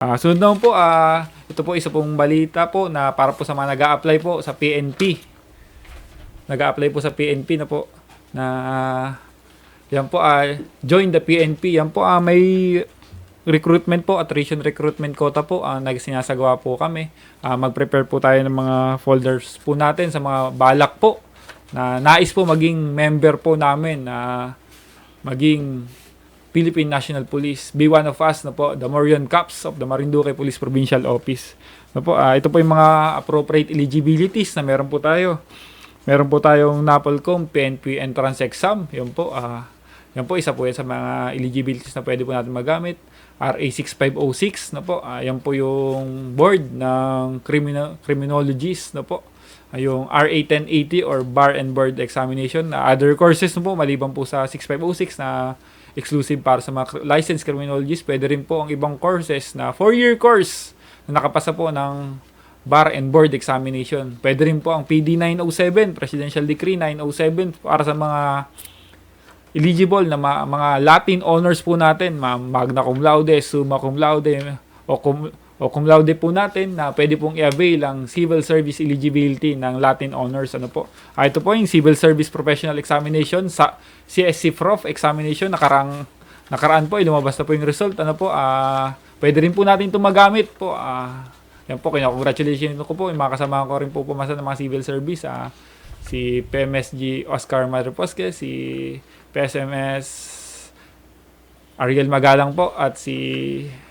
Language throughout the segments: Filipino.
Ah, sunod naman po, ah, ito po isa pong balita po na para po sa mga nag apply po sa PNP. nag apply po sa PNP na po na ah, yan po ah, join the PNP. Yan po ah, may recruitment po, attrition recruitment quota po ang nagsinasagawa po kami. Ah, mag-prepare po tayo ng mga folders po natin sa mga balak po na nais po maging member po namin na maging Philippine National Police. Be one of us na po, the Morion Cups of the Marinduque Police Provincial Office. Na po, ah, ito po yung mga appropriate eligibilities na meron po tayo. Meron po tayong NAPOLCOM PNP entrance exam. Yan po, ah, yan po isa po yan sa mga eligibilities na pwede po natin magamit. RA 6506 na po. Ah, yan po yung board ng criminal criminologies na po. Ah, yung RA 1080 or bar and board examination. na other courses na po maliban po sa 6506 na exclusive para sa mga licensed criminologists. Pwede rin po ang ibang courses na 4-year course na nakapasa po ng bar and board examination. Pwede rin po ang PD 907, Presidential Decree 907 para sa mga eligible na ma- mga Latin honors po natin, ma- magna cum laude, summa cum laude, o cum, o cum laude po natin na pwede pong i-avail ang civil service eligibility ng Latin honors. Ano po? Ah, ito po yung civil service professional examination sa CSC Prof examination nakarang nakaraan po, eh, lumabas na po yung result. Ano po? Ah, pwede rin po natin ito magamit po. Ah, yan po, kina-congratulations ko po. Yung mga kasama ko rin po pumasa ng mga civil service. Ah, si PMSG Oscar Madreposque, si PSMS Ariel Magalang po, at si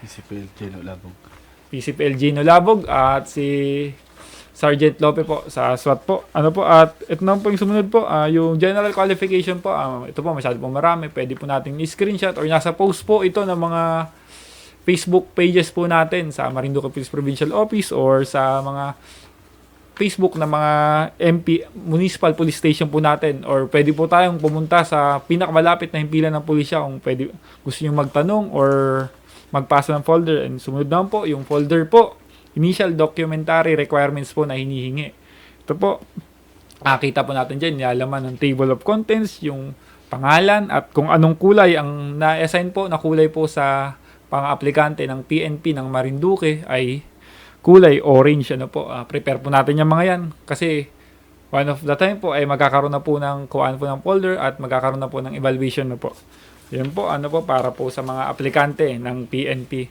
Isipil, Chino Labog. PCPL Gino Labog, at si Sergeant Lope po sa SWAT po. Ano po, at ito naman po yung sumunod po, ah, yung general qualification po, ah, ito po masyado po marami, pwede po nating i-screenshot or nasa post po ito ng mga Facebook pages po natin sa Marinduque Police Provincial Office or sa mga Facebook na mga MP, Municipal Police Station po natin. Or pwede po tayong pumunta sa pinakamalapit na himpilan ng pulisya kung pwede gusto nyo magtanong or magpasa ng folder and sumunod naman po yung folder po initial documentary requirements po na hinihingi. Ito po nakita po natin dyan nilalaman ng table of contents yung pangalan at kung anong kulay ang na-assign po na kulay po sa pang-aplikante ng PNP ng Marinduque ay kulay orange. Ano po? Ah, prepare po natin yung mga yan. Kasi one of the time po ay magkakaroon na po ng kuhaan po ng folder at magkakaroon na po ng evaluation na po yan po ano po para po sa mga aplikante ng PNP